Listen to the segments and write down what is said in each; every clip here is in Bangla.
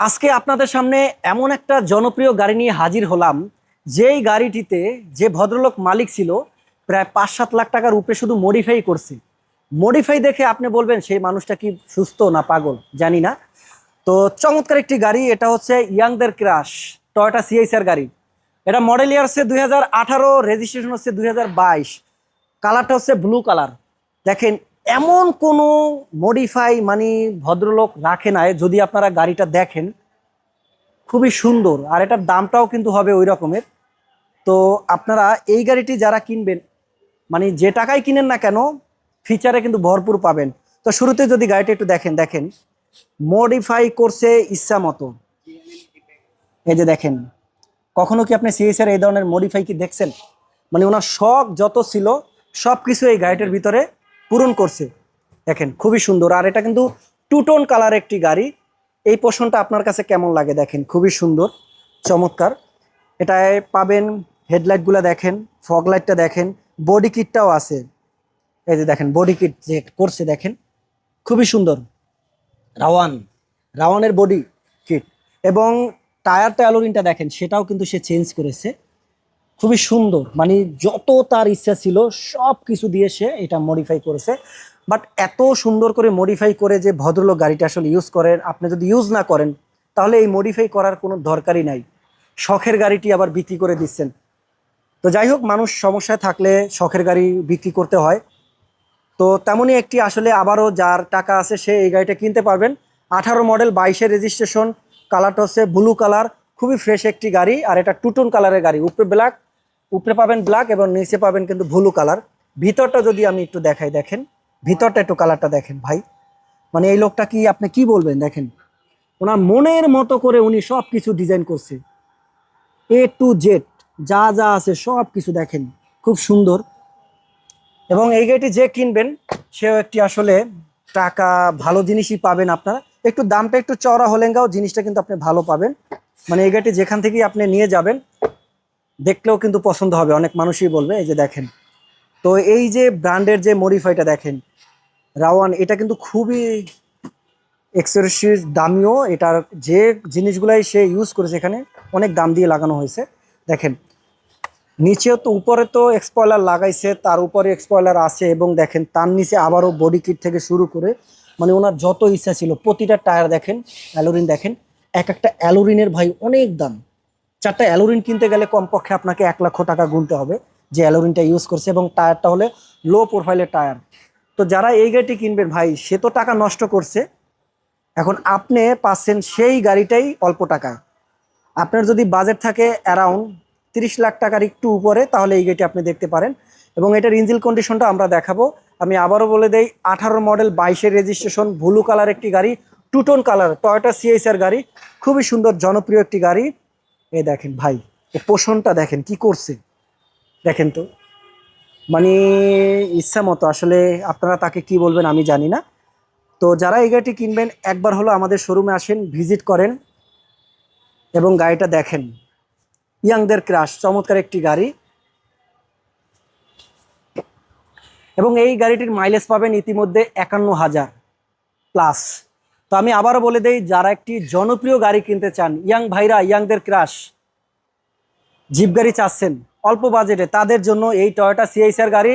আজকে আপনাদের সামনে এমন একটা জনপ্রিয় গাড়ি নিয়ে হাজির হলাম। যেই গাড়িটিতে যে ভদ্রলোক মালিক ছিল, প্রায় পাঁচ সাত লাখ টাকার উপরে শুধু মডিফাই করছে। মডিফাই দেখে আপনি বলবেন, সেই মানুষটা কি সুস্থ না পাগল? জানি না। তো চমৎকার একটি গাড়ি, এটা হচ্ছে ইয়াংদের ক্রাশ টয়োটা সিএসআর গাড়ি। এটা মডেল ইয়ার হচ্ছে দুই হাজার আঠারো রেজিস্ট্রেশন হচ্ছে দুই হাজার বাইশ। কালারটা হচ্ছে ব্লু কালার দেখেন এমন কোনো মডিফাই মানে ভদ্রলোক রাখে নাই, যদি আপনারা গাড়িটা দেখেন, খুবই সুন্দর। আর এটার দামটাও কিন্তু হবে ওই রকমের। তো আপনারা এই গাড়িটি যারা কিনবেন মানে যে টাকায় কিনেন না কেন ফিচারে কিন্তু ভরপুর পাবেন। তো শুরুতে যদি গাড়িটা একটু দেখেন দেখেন। মডিফাই করছে ইচ্ছা মতো। এই যে দেখেন, কখনো কি আপনি সিএসআর এই ধরনের মডিফাই কি দেখছেন? মানে ওনার শখ যত ছিল সব কিছু এই গাড়িটার ভিতরে পূরণ করছে। দেখেন, খুবই সুন্দর। আর এটা কিন্তু টু টোন কালার একটি গাড়ি। এই পোষণটা আপনার কাছে কেমন লাগে দেখেন? খুবই সুন্দর, চমৎকার। এটায় পাবেন হেডলাইটগুলো দেখেন, ফগ লাইটটা দেখেন বডি কিটটাও আছে। এই যে দেখেন বডি কিট যে করছে দেখেন, খুবই সুন্দর। রাওয়ান, রাওয়ানের বডি কিট এবং টায়ারটা অ্যালোরিনটা দেখেন, সেটাও কিন্তু সে চেঞ্জ করেছে। খুবই সুন্দর। মানে যত তার ইচ্ছা ছিল, সব কিছু দিয়ে সে এটা মডিফাই করেছে। বাট এত সুন্দর করে মডিফাই করে যে ভদ্রলোক গাড়িটা আসলে ইউজ করেন, আপনি যদি ইউজ না করেন, তাহলে এই মডিফাই করার কোনো দরকারই নাই। শখের গাড়িটি আবার বিক্রি করে দিচ্ছেন। তো যাই হোক, মানুষ সমস্যায় থাকলে শখের গাড়ি বিক্রি করতে হয়। তো তেমনই একটি আসলে আবারও যার টাকা আছে, সে এই গাড়িটা কিনতে পারবেন। আঠারো মডেল বাইশের রেজিস্ট্রেশন কালারটা হচ্ছে ব্লু কালার খুবই ফ্রেশ একটি গাড়ি। আর এটা টুটুন কালারের গাড়ি, উপরে ব্ল্যাক উপরে পাবেন ব্ল্যাক এবং নিচে পাবেন কিন্তু ভুলু কালার ভিতরটা যদি আমি একটু দেখাই, দেখেন। ভিতরটা একটু কালারটা দেখেন ভাই। মানে এই লোকটা কি, আপনি কি বলবেন, দেখেন। ওনার মনের মতো করে উনি সব কিছু ডিজাইন করছে। এ টু জেড যা যা আছে সব কিছু দেখেন। খুব সুন্দর। এবং এই গাড়িটি যে কিনবেন, সেও একটি আসলে টাকা, ভালো জিনিসই পাবেন আপনারা। একটু দামটা একটু চড়া হলেঙ্গাও জিনিসটা কিন্তু আপনি ভালো পাবেন। মানে এই গাড়িটি যেখান থেকেই আপনি নিয়ে যাবেন দেখলেও কিন্তু পছন্দ হবে। অনেক মানুষই বলবে, এই যে দেখেন। তো এই যে ব্র্যান্ডের যে মডিফাইটা দেখেন, রাওয়ান, এটা কিন্তু খুবই এক্সেসরিজ দামিও। এটার যে জিনিসগুলাই সে ইউজ করেছে এখানে, অনেক দাম দিয়ে লাগানো হয়েছে। দেখেন, নিচেও তো, উপরে তো এক্সপয়লার লাগাইছে, তার উপরে এক্সপয়লার আছে এবং দেখেন, তার নিচে আবারও বডি কিট থেকে শুরু করে মানে ওনার যত ইচ্ছা ছিল, প্রতিটা টায়ার দেখেন অ্যালোরিন দেখেন, এক একটা অ্যালোরিনের ভাই অনেক দাম। চারটা অ্যালোরিন কিনতে গেলে কমপক্ষে আপনাকে এক লক্ষ টাকা গুনতে হবে যে অ্যালোরিনটা ইউজ করছে এবং টায়ারটা হলে লো প্রোফাইলের টায়ার। তো যারা এই গাড়িটি কিনবেন ভাই, সে তো টাকা নষ্ট করছে। এখন আপনি পাচ্ছেন সেই গাড়িটাই অল্প টাকায় আপনার যদি বাজেট থাকে অ্যারাউন্ড তিরিশ লাখ টাকার একটু উপরে, তাহলে এই গাড়িটি আপনি দেখতে পারেন। এবং এটার ইঞ্জিল কন্ডিশনটা আমরা দেখাবো। আমি আবারও বলে দেই, আঠারো মডেল বাইশের রেজিস্ট্রেশন ব্লু কালার একটি গাড়ি টুটোন কালার টয়োটা সিএসআর গাড়ি। খুবই সুন্দর, জনপ্রিয় একটি গাড়ি। এই দেখেন ভাই ও পোষণটা দেখেন কি করছে। দেখেন তো মানে ইচ্ছা মতো আসলে আপনারা তাকে কি বলবেন আমি জানি না। তো যারা এই গাড়িটি কিনবেন, একবার হলো আমাদের শোরুমে আসেন ভিজিট করেন এবং গাড়িটা দেখেন। ইয়াংদের ক্রাশ চমৎকার একটি গাড়ি। এবং এই গাড়িটির মাইলেজ পাবেন ইতিমধ্যে একান্ন হাজার প্লাস তো আমি আবারও বলে দেই, যারা একটি জনপ্রিয় গাড়ি কিনতে চান, ইয়াং ভাইরা, ইয়াংদের ক্রাশ, জিপ গাড়ি চাচ্ছেন, অল্প বাজেটে, তাদের জন্য এই টয়োটা সিআইসিআর গাড়ি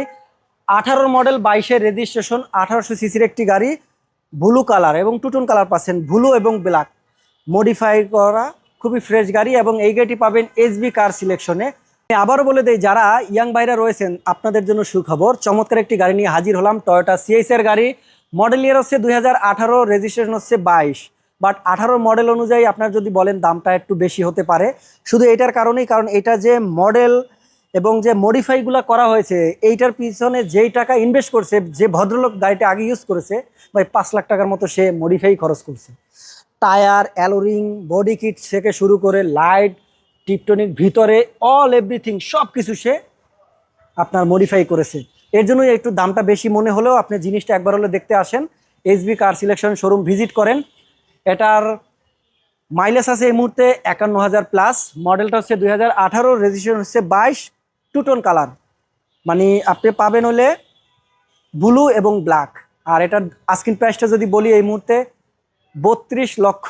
আঠারো মডেল, বাইশের রেজিস্ট্রেশন আঠারোশো সিসির একটি গাড়ি, ব্লু কালার এবং টুটুন কালার পাচ্ছেন, ব্লু এবং ব্ল্যাক। মডিফাই করা খুবই ফ্রেশ গাড়ি এবং এই গাড়িটি পাবেন এসবি কার সিলেকশনে আমি আবারও বলে দেই, যারা ইয়াং ভাইরা রয়েছেন, আপনাদের জন্য সুখবর, চমৎকার একটি গাড়ি নিয়ে হাজির হলাম টয়োটা সিএসের গাড়ি মডেল ইয়ার হচ্ছে দুই হাজার আঠারো রেজিস্ট্রেশন হচ্ছে বাইশ। বাট আঠারো মডেল অনুযায়ী আপনার যদি বলেন দামটা একটু বেশি হতে পারে। শুধু এটার কারণেই, কারণ এটা যে মডেল এবং যে মডিফাইগুলো করা হয়েছে, এইটার পিছনে যেই টাকা ইনভেস্ট করছে, যে ভদ্রলোক গাড়িটা আগে ইউজ করেছে, ভাই পাঁচ লাখ টাকার মতো সে মডিফাই খরচ করছে। টায়ার অ্যালোরিং বডি কিট থেকে শুরু করে লাইট টিপটনিক ভিতরে অল এভরিথিং সব কিছু সে আপনার মডিফাই করেছে। এর জন্যই একটু দামটা বেশি মনে হলেও আপনি জিনিসটা একবার হলে দেখতে আসেন। SB car selection showroom visit করেন। এটার মাইলেজ আছে এই মুহূর্তে একান্ন হাজার প্লাস মডেলটা হচ্ছে দুই হাজার আঠারো রেজিস্ট্রেশন হচ্ছে বাইশ টুটন কালার মানে আপনি পাবেন হলে ব্লু এবং ব্ল্যাক আর এটার আস্কিন প্রাইসটা যদি বলি এই মুহূর্তে বত্রিশ লক্ষ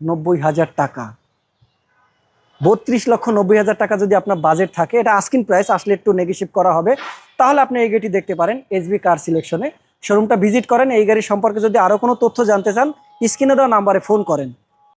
নব্বই হাজার টাকা। বত্রিশ লক্ষ নব্বই হাজার টাকা যদি আপনার বাজেট থাকে, এটা আস্কিন প্রাইস আসলে একটু নেগোশিয়েট করা হবে। তাহলে আপনি এই গাড়িটি দেখতে পারেন এসবি কার সিলেকশনে। শোরুমটা ভিজিট করেন, এই গাড়ি সম্পর্কে যদি আরও কোনো তথ্য জানতে চান, স্ক্রিনে দেওয়া নাম্বারে ফোন করেন।